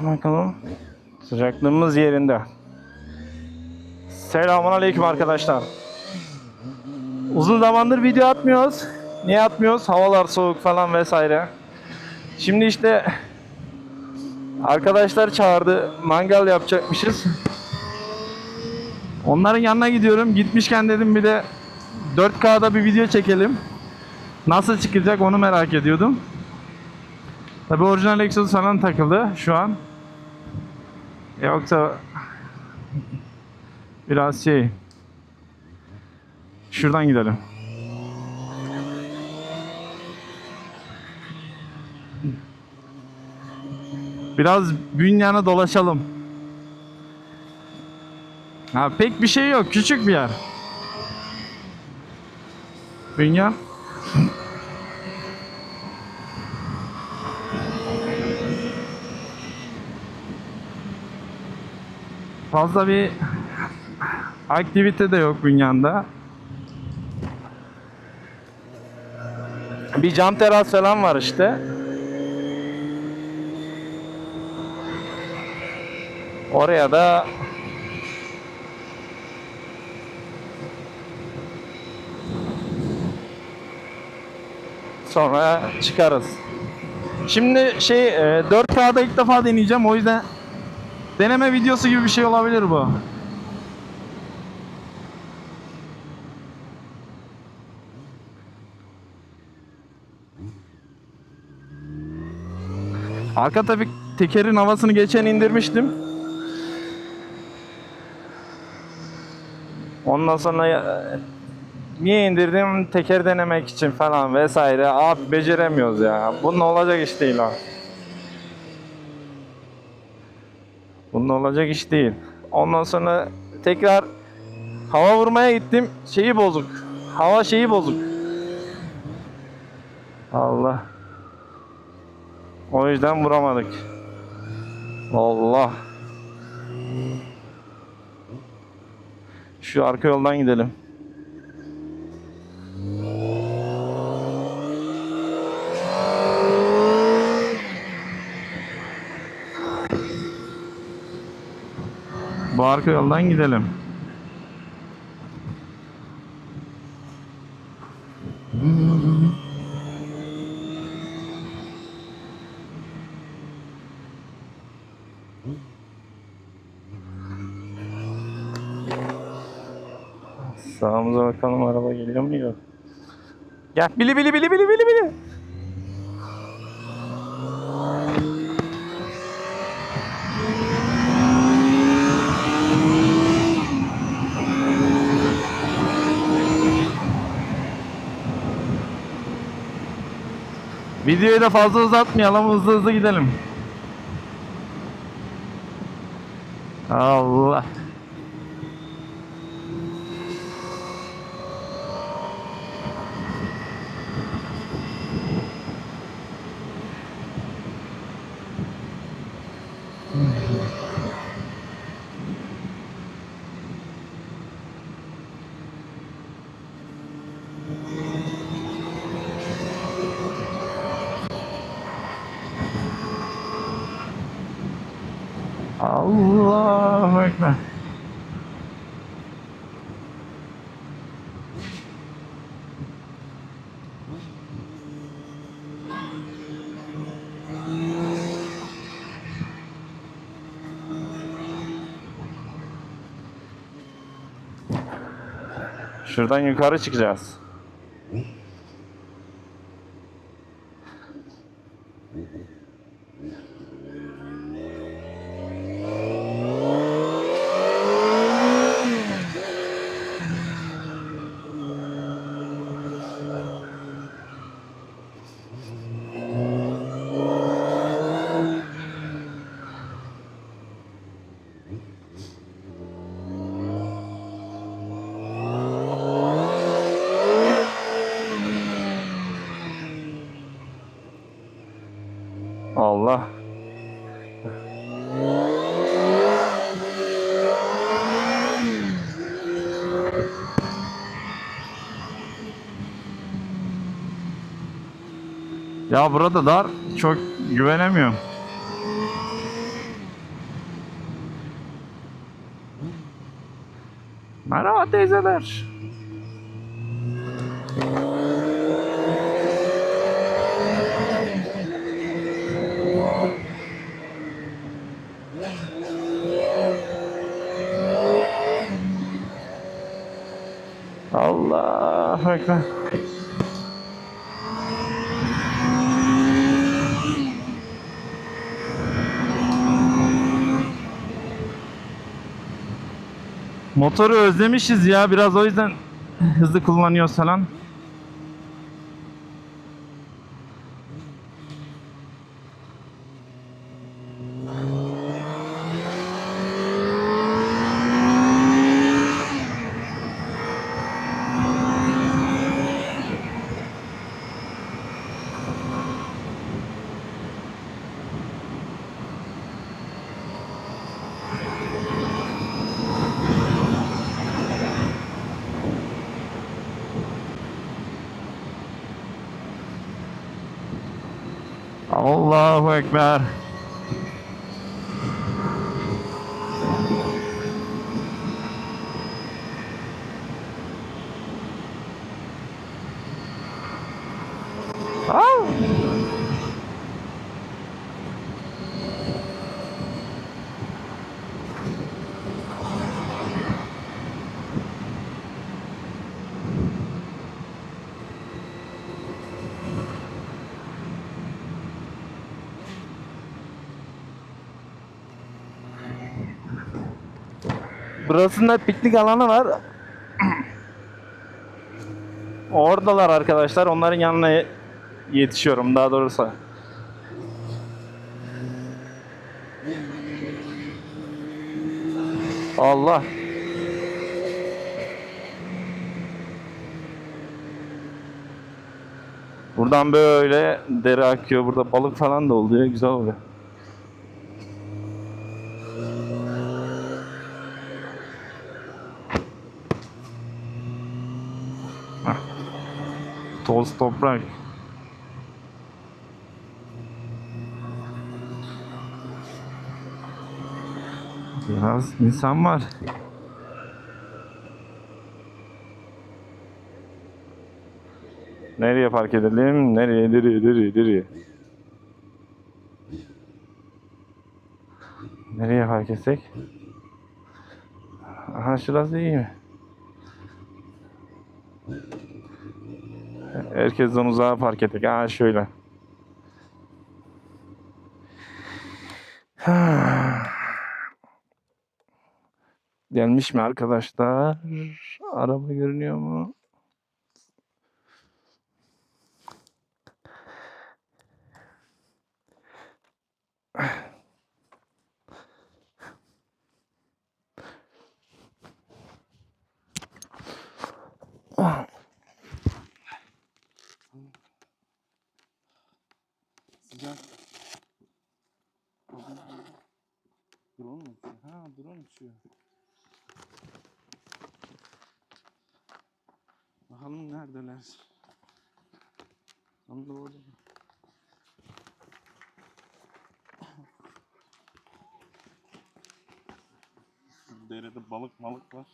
Bakalım. Sıcaklığımız yerinde. Selamun aleyküm arkadaşlar. Uzun zamandır video atmıyoruz. Niye atmıyoruz? Havalar soğuk falan vesaire. Şimdi işte arkadaşlar çağırdı. Mangal yapacakmışız. Onların yanına gidiyorum. Gitmişken dedim bir de 4K'da bir video çekelim. Nasıl çıkacak onu merak ediyordum. Tabi orijinal Exodus falan takıldı şu an. Yoksa biraz şey şuradan gidelim. Biraz Bünyan'a dolaşalım. Ha, pek bir şey yok. Küçük bir yer. Bünyan. Fazla bir aktivite de yok Bünyan'da. Bir cam teras falan var işte. Oraya da sonra çıkarız. Şimdi şey e, 4K'da ilk defa deneyeceğim o yüzden deneme videosu gibi bir şey olabilir bu. Arka tabii tekerin havasını geçen indirmiştim. Ondan sonra niye indirdim? Teker denemek için falan vesaire. Abi beceremiyoruz ya. Bunun olacak iş değil ha. Bunun olacak iş değil. Ondan sonra tekrar hava vurmaya gittim. Şeyi bozuk. Hava şeyi bozuk. Allah. O yüzden vuramadık. Allah. Şu arka yoldan gidelim. Bu arka yoldan gidelim. Sağımıza bakalım araba geliyor mu yok. Gel bili bili bili bili bili bili. Videoyu da fazla uzatmayalım hızlı hızlı gidelim. Allah. Allahu Ekber. Şuradan yukarı çıkacağız. Allah. Ya burada dar çok güvenemiyorum. Merhaba teyzeler. Allah ekber. Motoru özlemişiz ya biraz o yüzden hızlı kullanıyoruz falan. Allahu Ekber. Burasında piknik alanı var. Oradalar arkadaşlar. Onların yanına yetişiyorum daha doğrusu. Allah. Buradan böyle dere akıyor. Burada balık falan da oluyor. Güzel oluyor. Toz toprak. Biraz insan var. Nereye park edelim? Nereye? Nereye? Nereye? Nereye? Nereye park etsek? Aha şurası iyi mi? Herkesten uzağa park ettik. Aa şöyle. Gelmiş mi arkadaşlar? Araba görünüyor mu? Sıcak. Drone mu uçuyor? Ha drone uçuyor. Bakalım neredeler? Tam da orada. Derede balık malık var.